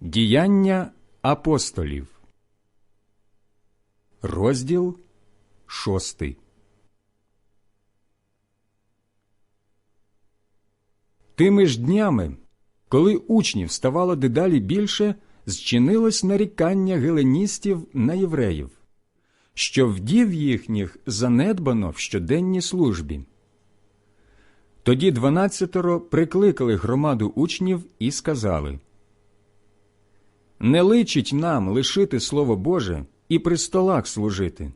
Діяння апостолів, розділ шостий. Тими ж днями, коли учнів ставало дедалі більше, зчинилось нарікання геленістів на євреїв, що вдів їхніх занедбано в щоденній службі. Тоді дванадцятеро прикликали громаду учнів і сказали Не личить нам лишити Слово Боже і при столах служити.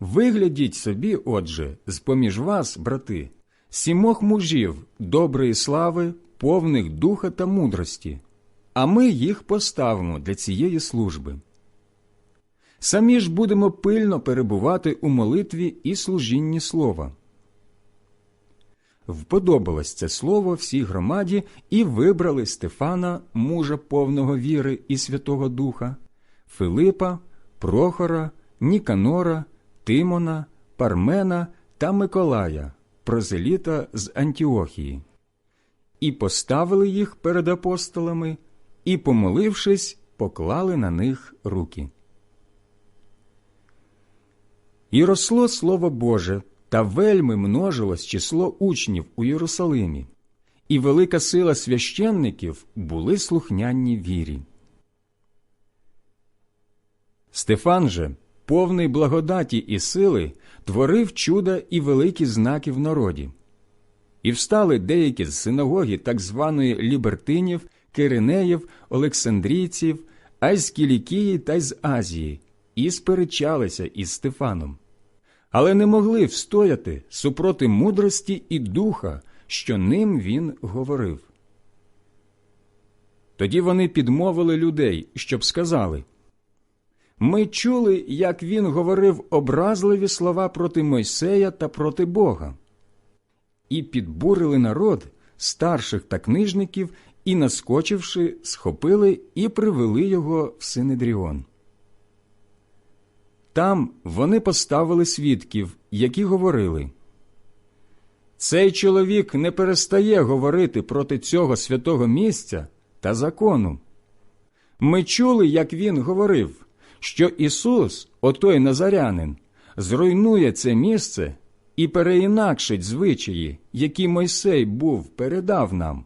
Виглядіть собі, отже, з поміж вас, брати, сімох мужів доброї слави, повних духа та мудрості, а ми їх поставимо для цієї служби. Самі ж будемо пильно перебувати у молитві і служінні слова. Вподобалось це слово всій громаді і вибрали Стефана, мужа повного віри і Святого Духа, Филипа, Прохора, Ніканора, Тимона, Пармена та Миколая, прозеліта з Антіохії, і поставили їх перед апостолами, і, помолившись, поклали на них руки. І росло Слово Боже, та вельми множилось число учнів у Єрусалимі, і велика сила священників були слухняні вірі. Стефан же, повний благодаті і сили, творив чуда і великі знаки в народі. І встали деякі з синагоги так званої лібертинів, киринеїв, олександрійців, а та й з Азії, і сперечалися із Стефаном але не могли встояти супроти мудрості і духа, що ним він говорив. Тоді вони підмовили людей, щоб сказали Ми чули, як він говорив образливі слова проти Мойсея та проти Бога, і підбурили народ, старших та книжників, і, наскочивши, схопили і привели його в Синедріон. Там вони поставили свідків, які говорили Цей чоловік не перестає говорити проти цього святого місця та закону. Ми чули, як він говорив, що Ісус, отой Назарянин, зруйнує це місце і переінакшить звичаї, які Мойсей був передав нам.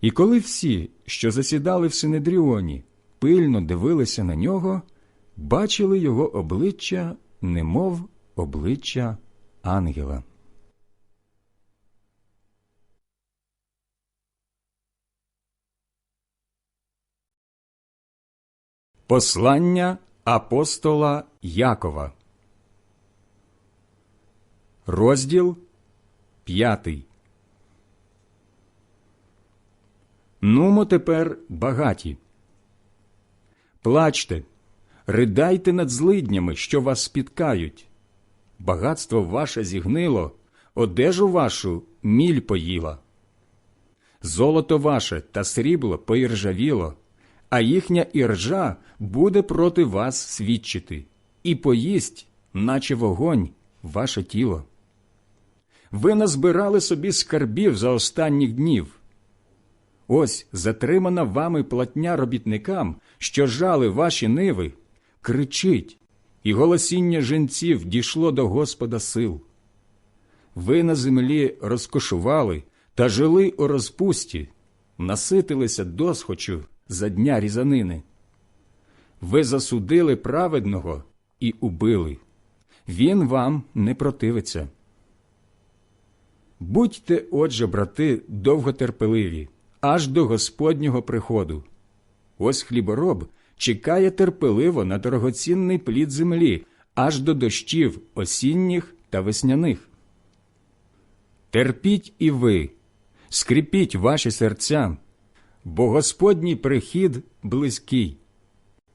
І коли всі, що засідали в Синедріоні, пильно дивилися на нього, бачили його обличчя, немов обличчя ангела. Послання апостола Якова, розділ п'ятий. Нумо тепер багаті. Плачте, ридайте над злиднями, що вас спіткають. Багатство ваше зігнило, одежу вашу міль поїла. Золото ваше та срібло поіржавіло, а їхня іржа буде проти вас свідчити, і поїсть, наче вогонь, ваше тіло. Ви назбирали собі скарбів за останніх днів. Ось затримана вами платня робітникам, що жали ваші ниви, кричить, і голосіння женців дійшло до Господа сил. Ви на землі розкошували та жили у розпусті, наситилися досхочу за дня різанини. Ви засудили праведного і убили. Він вам не противиться. Будьте, отже, брати, довготерпеливі, аж до Господнього приходу. Ось хлібороб чекає терпеливо на дорогоцінний плід землі, аж до дощів осінніх та весняних. Терпіть і ви, скріпіть ваші серця, бо Господній прихід близький.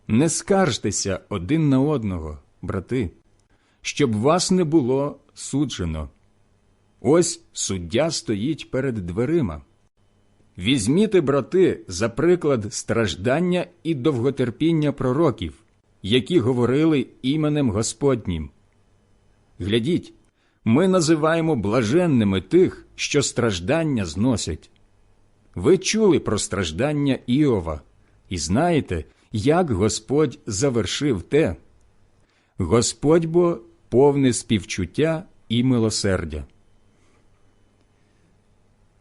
Не скаржтеся один на одного, брати, щоб вас не було суджено. Ось суддя стоїть перед дверима. Візьміте, брати, за приклад страждання і довготерпіння пророків, які говорили іменем Господнім. Глядіть, ми називаємо блаженними тих, що страждання зносять. ви чули про страждання Іова і знаєте, як Господь завершив те. Господь бо повне співчуття і милосердя.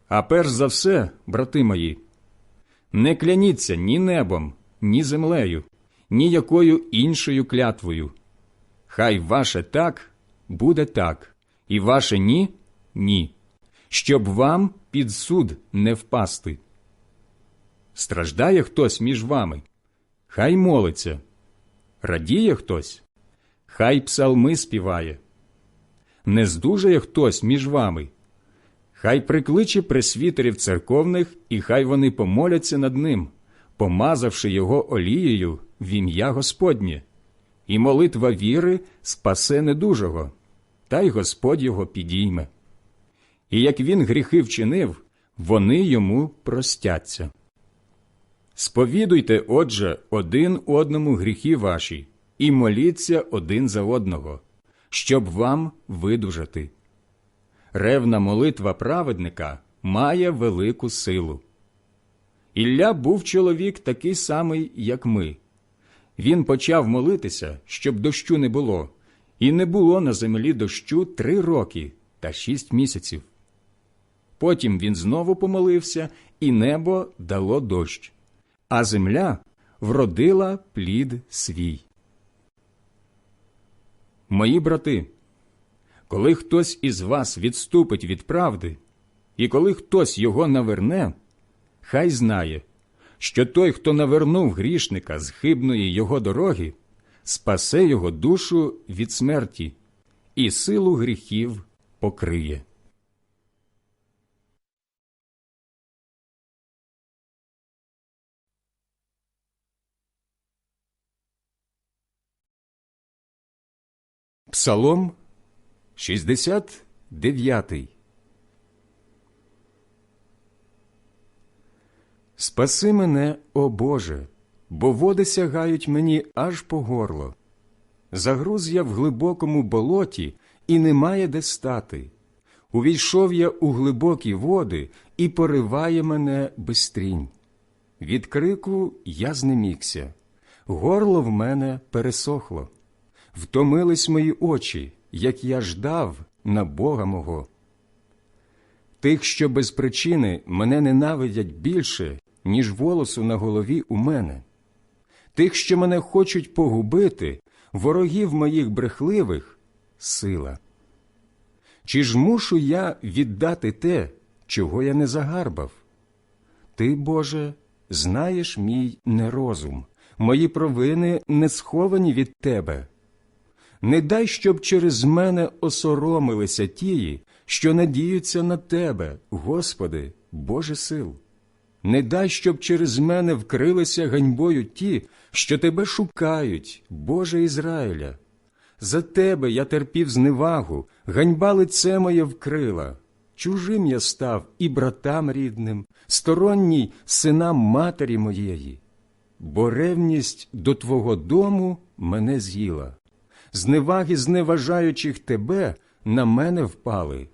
А перш за все, брати мої, не кляніться ні небом, ні землею, ні якою іншою клятвою. Хай ваше так буде так, і ваше ні ні, щоб вам під суд не впасти. Страждає хтось між вами, хай молиться, радіє хтось, хай псалми співає. Не здужає хтось між вами, хай прикличе пресвітерів церковних, і хай вони помоляться над ним, помазавши його олією в ім'я Господнє, і молитва віри спасе недужого, та й Господь його підійме. І як він гріхи вчинив, вони йому простяться. Сповідуйте, отже, один одному гріхи ваші, і моліться один за одного, щоб вам видужати. Ревна молитва праведника має велику силу. Ілля був чоловік такий самий, як ми. Він почав молитися, щоб дощу не було, і не було на землі дощу три роки та шість місяців. Потім він знову помолився, і небо дало дощ, а земля вродила плід свій. Мої брати, коли хтось із вас відступить від правди, і коли хтось його наверне, хай знає, що той, хто навернув грішника з хибної його дороги, спасе його душу від смерті і силу гріхів покриє. Псалом 69 Спаси мене, о Боже, бо води сягають мені аж по горло. Загруз я в глибокому болоті, і немає де стати. Увійшов я у глибокі води і пориває мене безстрінь. Від крику я знемігся, горло в мене пересохло. Втомились мої очі, як я ждав на Бога мого. Тих, що без причини мене ненавидять більше, ніж волосу на голові у мене, тих, що мене хочуть погубити, ворогів моїх брехливих сила. Чи ж мушу я віддати те, чого я не загарбав? Ти, Боже, знаєш мій нерозум, мої провини не сховані від Тебе. Не дай, щоб через мене осоромилися тії, що надіються на Тебе, Господи, Боже сил. Не дай, щоб через мене вкрилися ганьбою ті, що Тебе шукають, Боже Ізраїля. За Тебе я терпів зневагу, ганьба лице моє вкрила. Чужим я став і братам рідним, сторонній синам матері моєї, бо ревність до Твого дому мене з'їла зневаги зневажаючих тебе на мене впали.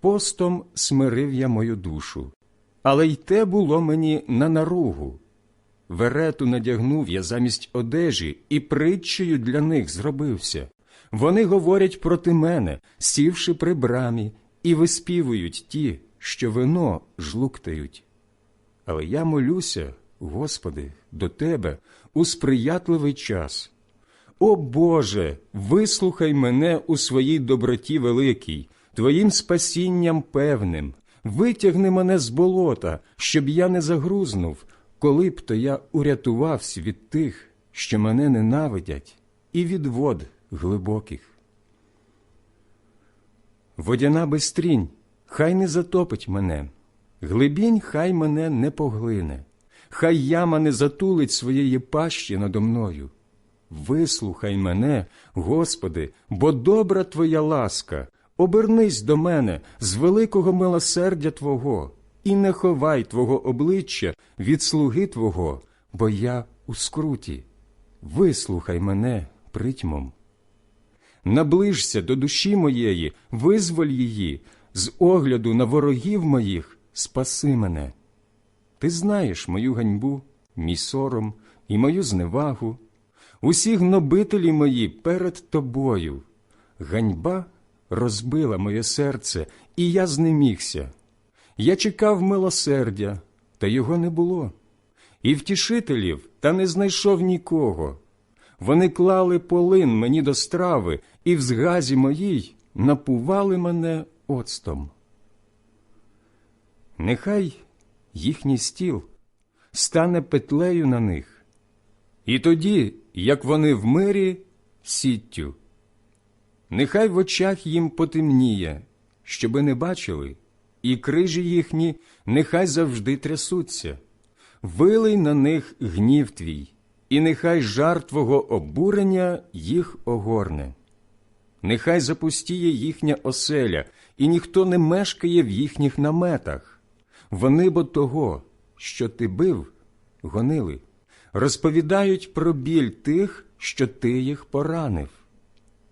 Постом смирив я мою душу, але й те було мені на наругу. Верету надягнув я замість одежі і притчею для них зробився. Вони говорять проти мене, сівши при брамі, і виспівують ті, що вино жлуктають. Але я молюся, Господи, до Тебе у сприятливий час. О Боже, вислухай мене у своїй доброті великій, Твоїм спасінням певним, витягни мене з болота, щоб я не загрузнув, коли б то я урятувався від тих, що мене ненавидять, і від вод глибоких. Водяна безстрінь, хай не затопить мене, глибінь хай мене не поглине, хай яма не затулить своєї пащі надо мною. Вислухай мене, Господи, бо добра Твоя ласка, обернись до мене з великого милосердя Твого, і не ховай Твого обличчя від слуги Твого, бо я у скруті. Вислухай мене притьмом. Наближся до душі моєї, визволь її, з огляду на ворогів моїх, спаси мене. Ти знаєш мою ганьбу, мій сором і мою зневагу, усі гнобителі мої перед тобою. Ганьба розбила моє серце, і я знемігся. Я чекав милосердя, та його не було, і втішителів, та не знайшов нікого. Вони клали полин мені до страви, і в згазі моїй напували мене оцтом. Нехай їхній стіл стане петлею на них, і тоді, як вони в мирі, сіттю. Нехай в очах їм потемніє, щоби не бачили, і крижі їхні нехай завжди трясуться. Вилий на них гнів твій, і нехай жар твого обурення їх огорне. Нехай запустіє їхня оселя, і ніхто не мешкає в їхніх наметах. Вони бо того, що ти бив, гонили, розповідають про біль тих, що ти їх поранив.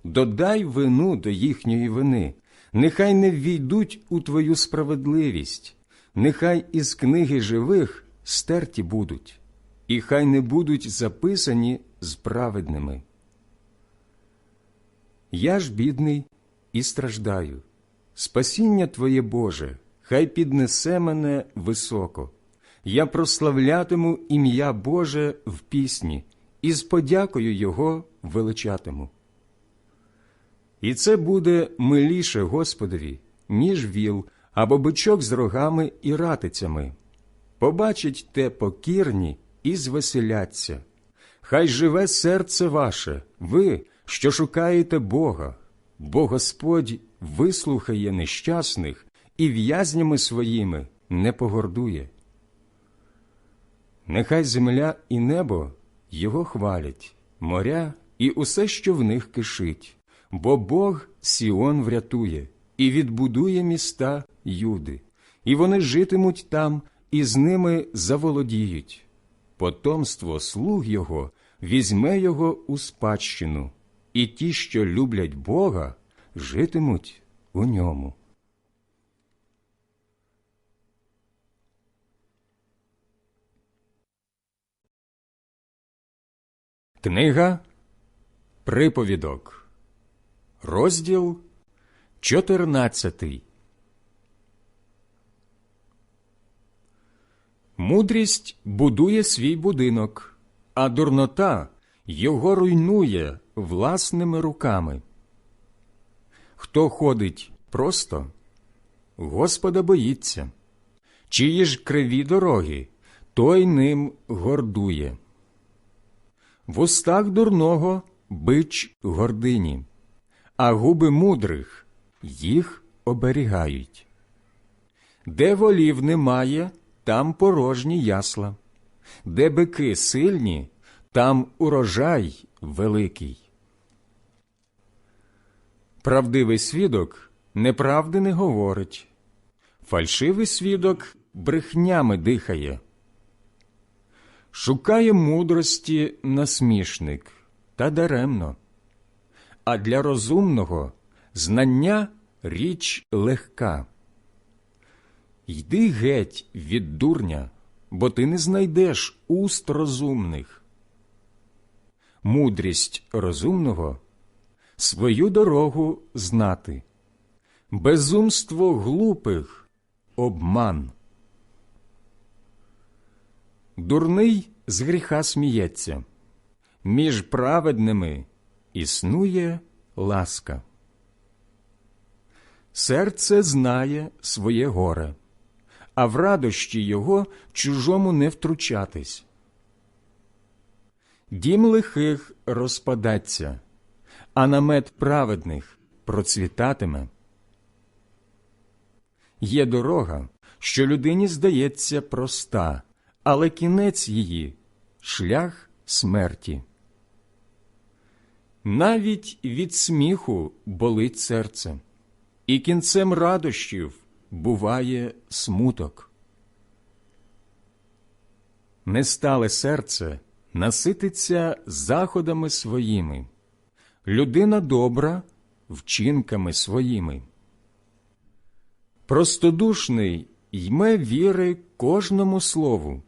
Додай вину до їхньої вини, нехай не ввійдуть у твою справедливість, нехай із книги живих стерті будуть, і хай не будуть записані з праведними. Я ж бідний і страждаю. Спасіння Твоє Боже, хай піднесе мене високо. Я прославлятиму ім'я Боже в пісні і з подякою Його величатиму. І це буде миліше Господові, ніж віл або бичок з рогами і ратицями. Побачить те покірні і звеселяться. Хай живе серце ваше, ви, що шукаєте Бога, бо Господь вислухає нещасних і в'язнями своїми не погордує. Нехай земля і небо його хвалять, моря і усе, що в них кишить, бо Бог Сіон врятує і відбудує міста Юди, і вони житимуть там, і з ними заволодіють. Потомство слуг його візьме його у спадщину, і ті, що люблять Бога, житимуть у ньому. Книга Приповідок, розділ 14 Мудрість будує свій будинок, а дурнота його руйнує власними руками. Хто ходить просто, Господа боїться, чиї ж криві дороги, той ним гордує. В устах дурного бич гордині, а губи мудрих їх оберігають. Де волів немає, там порожні ясла, де бики сильні, там урожай великий. Правдивий свідок неправди не говорить, фальшивий свідок брехнями дихає. Шукає мудрості насмішник та даремно, а для розумного знання річ легка. Йди геть від дурня, бо ти не знайдеш уст розумних. Мудрість розумного свою дорогу знати, безумство глупих обман. Дурний з гріха сміється, між праведними існує ласка. Серце знає своє горе, а в радощі його чужому не втручатись. Дім лихих розпадаться, а намет праведних процвітатиме. Є дорога, що людині здається проста, але кінець її шлях смерті. Навіть від сміху болить серце, і кінцем радощів буває смуток. Нестале серце насититься заходами своїми, людина добра вчинками своїми. Простодушний йме віри кожному слову,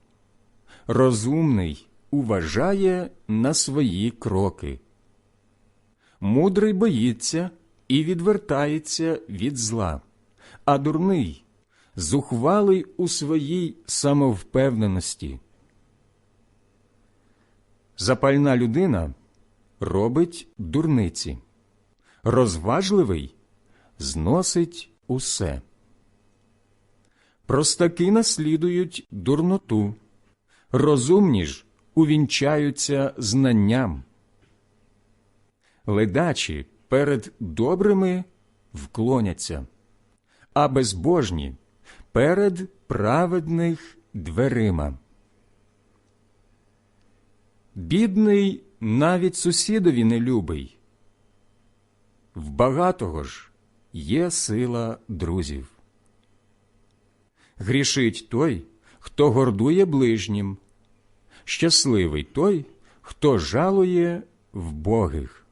розумний уважає на свої кроки. Мудрий боїться і відвертається від зла, а дурний зухвалий у своїй самовпевненості. Запальна людина робить дурниці, розважливий зносить усе. Простаки наслідують дурноту, розумні ж увінчаються знанням. Ледачі перед добрими вклоняться, а безбожні перед праведних дверима. Бідний навіть сусідові не любий. В багатого ж є сила друзів. Грішить той, хто гордує ближнім, щасливий той, хто жалує вбогих.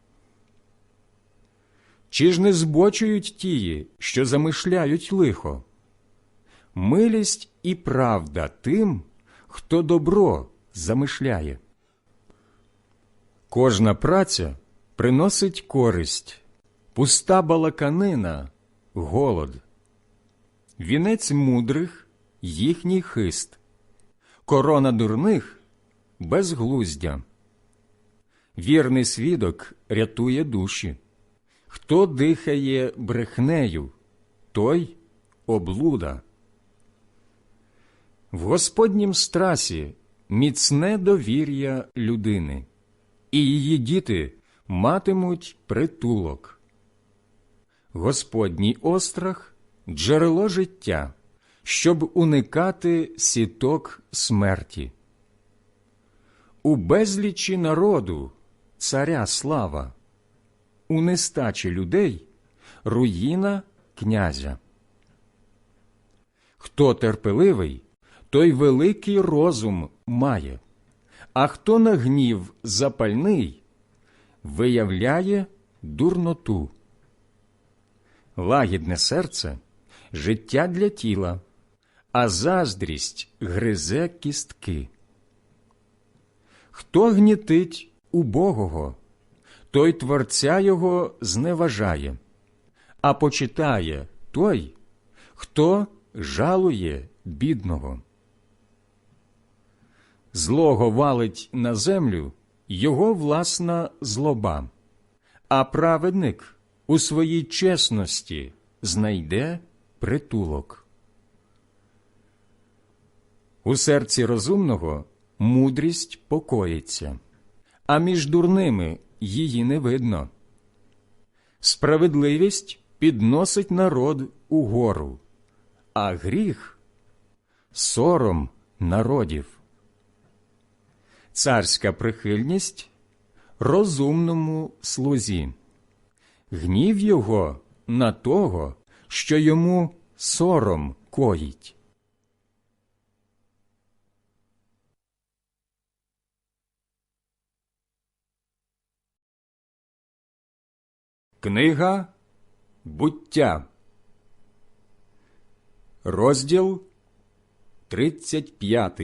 Чи ж не збочують тії, що замишляють лихо? Милість і правда тим, хто добро замишляє. Кожна праця приносить користь, пуста балаканина голод. Вінець мудрих їхній хист, корона дурних безглуздя. Вірний свідок рятує душі. Хто дихає брехнею, той облуда. В Господнім страсі міцне довір'я людини, і її діти матимуть притулок. Господній острах джерело життя, щоб уникати сіток смерті. У безлічі народу царя слава, у нестачі людей руїна князя. Хто терпеливий, той великий розум має, а хто на гнів запальний, виявляє дурноту. Лагідне серце життя для тіла, а заздрість гризе кістки. Хто гнітить убогого, той творця його зневажає, а почитає той, хто жалує бідного. Злого валить на землю його власна злоба, а праведник у своїй чесності знайде притулок. У серці розумного мудрість покоїться, а між дурними її не видно. Справедливість підносить народ угору, а гріх сором народів. Царська прихильність розумному слузі, гнів його на того, що йому сором коїть. Книга буття, розділ 35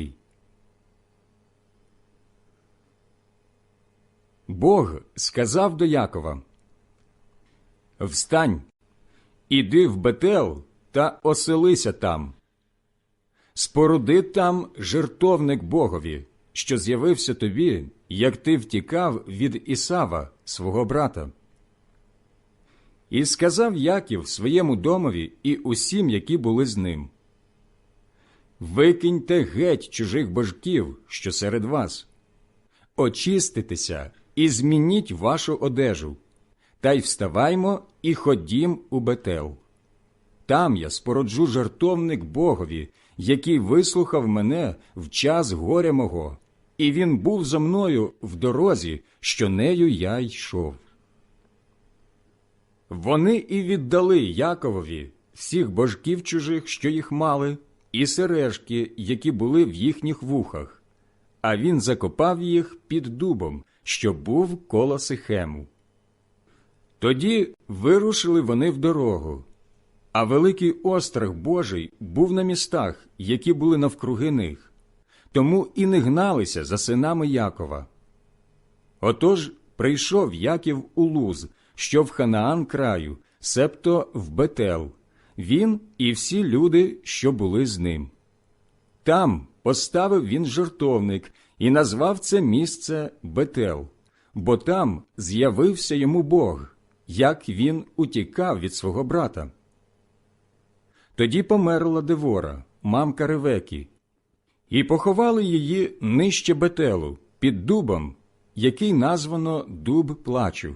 Бог сказав до Якова Встань, іди в Бетел та оселися там. Споруди там жертовник Богові, що з'явився тобі, як ти втікав від Ісава, свого брата. І сказав Яків своєму домові і усім, які були з ним. Викиньте геть чужих божків, що серед вас, очиститеся і змініть вашу одежу, та й вставаймо і ходім у Бетел. Там я спороджу жартовник Богові, який вислухав мене в час горя мого, і він був за мною в дорозі, що нею я йшов. Вони і віддали Яковові всіх божків чужих, що їх мали, і сережки, які були в їхніх вухах, а він закопав їх під дубом, що був коло Сихему. Тоді вирушили вони в дорогу, а великий острах Божий був на містах, які були навкруги них, тому і не гналися за синами Якова. Отож прийшов Яків у Луз, що в Ханаан краю, себто в Бетел, він і всі люди, що були з ним. Там поставив він жертовник і назвав це місце Бетел, бо там з'явився йому Бог, як він утікав від свого брата. Тоді померла Девора, мамка Ревекі, і поховали її нижче Бетелу, під дубом, який названо Дуб плачу.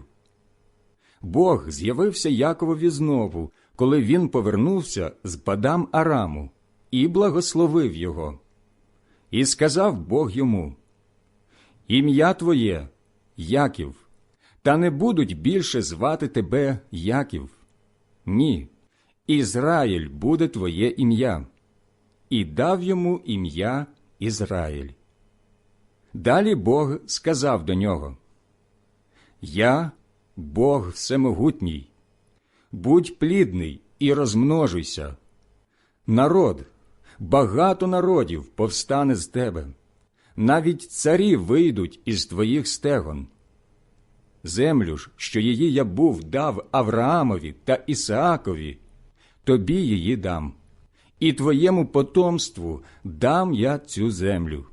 Бог з'явився Яковові знову, коли він повернувся з Падам Араму, і благословив його. І сказав Бог йому: Ім'я твоє Яків, та не будуть більше звати тебе Яків. Ні, Ізраїль буде твоє ім'я. І дав йому ім'я Ізраїль. Далі Бог сказав до нього: Я, Бог Всемогутній, будь плідний і розмножуйся. Народ, багато народів повстане з тебе, навіть царі вийдуть із твоїх стегон. Землю ж, що її я був дав Авраамові та Ісаакові, тобі її дам, і твоєму потомству дам я цю землю.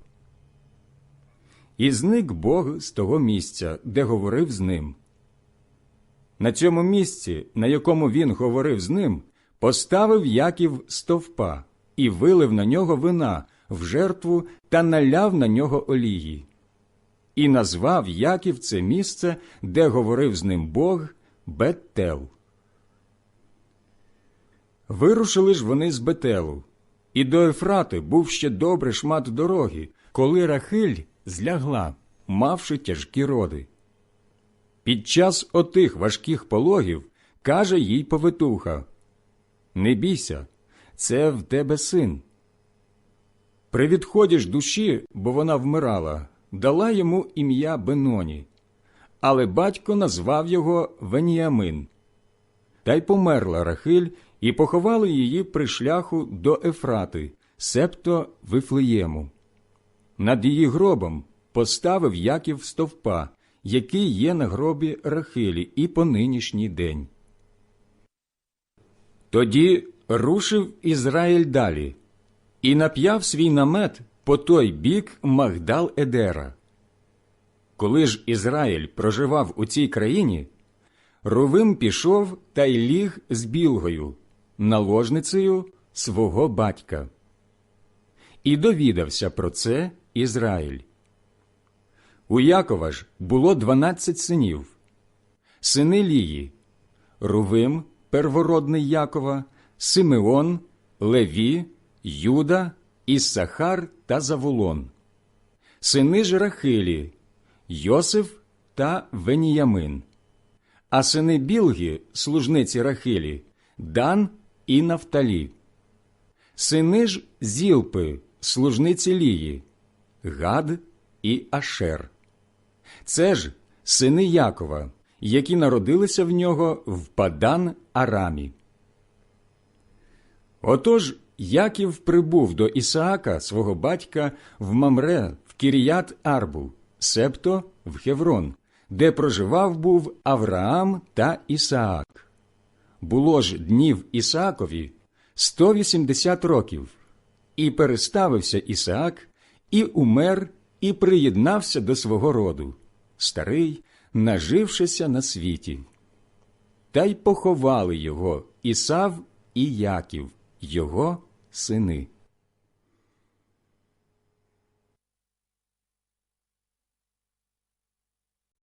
І зник Бог з того місця, де говорив з ним. На цьому місці, на якому він говорив з ним, поставив Яків стовпа і вилив на нього вина в жертву та наляв на нього олії. І назвав Яків це місце, де говорив з ним Бог Беттел. Вирушили ж вони з Бетелу, і до Ефрати був ще добре шмат дороги, коли Рахиль злягла, мавши тяжкі роди. Під час отих важких пологів каже їй повитуха Не бійся, це в тебе син. При відході ж душі, бо вона вмирала, дала йому ім'я Беноні, але батько назвав його Веніамин. Та й померла Рахиль, і поховали її при шляху до Ефрати, септо Вифлеєму. Над її гробом поставив Яків стовпа, який є на гробі Рахилі і по нинішній день. Тоді рушив Ізраїль далі і нап'яв свій намет по той бік Магдал Едера. Коли ж Ізраїль проживав у цій країні, Рувим пішов та й ліг з білгою, наложницею свого батька. І довідався про це Ізраїль. У Якова ж було дванадцять синів, сини Лії, Рувим, первородний Якова, Симеон, Леві, Юда, Іссахар та Заволон, сини ж Рахилі, Йосиф та Веніямин, а сини Білги, служниці Рахилі, Дан і Нафталі, сини ж Зілпи, служниці Лії, Гад і Ашер. Це ж сини Якова, які народилися в нього в Падан Арамі. Отож Яків прибув до Ісаака, свого батька, в Мамре, в Кіріят Арбу, себто в Хеврон, де проживав був Авраам та Ісаак. Було ж днів Ісаакові 180 років, і переставився Ісаак, і умер, і приєднався до свого роду, старий, нажившися на світі. Та й поховали його Ісав і Яків, його сини.